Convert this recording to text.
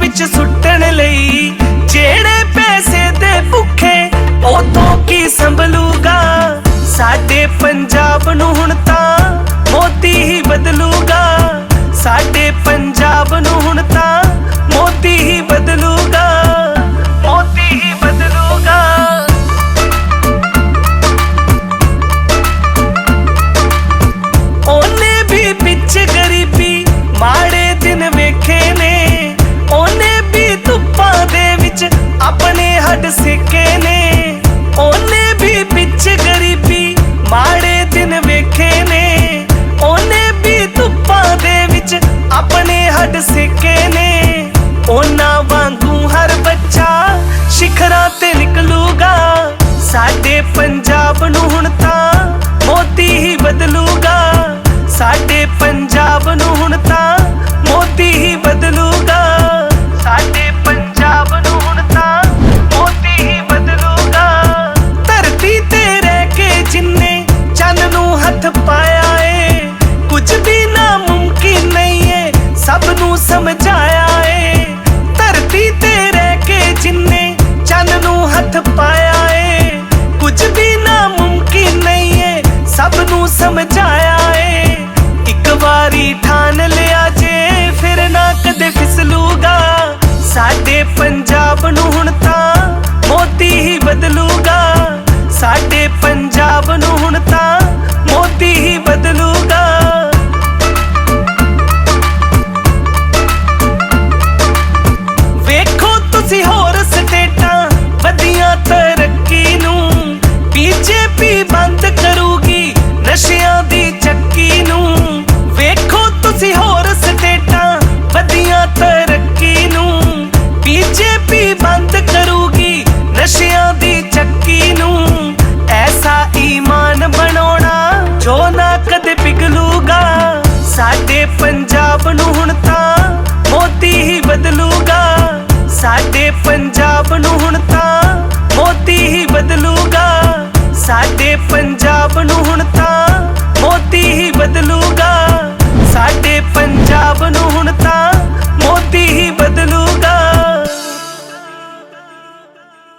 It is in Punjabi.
ਵਿੱਚ ਸੁੱਟਣ ਲਈ ਜਿਹੜੇ ਪੈਸੇ ਦੇ ਭੁੱਖੇ ਉਹ ਤੋਂ ਕੀ ਸੰਭਲੂਗਾ? ਸਾਡੇ ਪੰਜਾਬ ਨੂੰ ਹੁਣ ਤਾਂ ਮੋਤੀ ਹੀ ਬਦਲੂਗਾ। ਸਾਡੇ ਪੰਜਾਬ ਸਮਝਾਇਆ ਏ। ਧਰਤੀ ਤੇ ਰਹਿ ਕੇ ਜਿੰਨੇ ਚੰਨ ਨੂੰ ਹੱਥ ਪਾਇਆ ਏ। ਕੁਝ ਵੀ ਨਾ ਮੁਮਕਿਨ ਨਹੀਂ ਏ, ਸਭ ਨੂੰ ਸਮਝਾਇਆ ਏ। ਇੱਕ ਵਾਰੀ ਠਾਨ ਲਿਆ ਜੇ, ਫਿਰ ਨਾ ਕਦੇ ਫਿਸਲੂਗਾ। ਸਾਡੇ ਪੰਜਾਬ ਨੂੰ ਹੁਣ ਤਾਂ ਮੋਤੀ ਹੀ ਬਦਲੂਗਾ। ਸਾਡੇ ਬੰਦ ਕਰੂਗੀ ਨਸ਼ਿਆਂ ਦੀ ਚੱਕੀ ਨੂੰ। ਵੇਖੋ ਤੁਸੀਂ ਹੋਰ ਸਟੇਟਾਂ ਵਧੀਆਂ ਤਰੱਕੀ ਨੂੰ। ਬੀਜੇਪੀ ਬੰਦ ਕਰੂਗੀ ਨਸ਼ਿਆਂ ਦੀ ਚੱਕੀ ਨੂੰ। ਐਸਾ ਈਮਾਨ ਬਣਾਉਣਾ ਜੋ ਨਾ ਕਦੇ ਪਿਗਲੂਗਾ ਸਾਡੇ ਪੰਜਾਬ ਨੂੰ ਹੁਣ ਤਾਂ ਮੋਤੀ ਹੀ ਬਦਲੂਗਾ। ਸਾਡੇ ਪੰਜਾਬ ਨੂੰ ਹੁਣ ਤਾਂ ਮੋਤੀ ਹੀ ਬਦਲੂ ਪੰਜਾਬ ਨੂੰ ਹੁਣ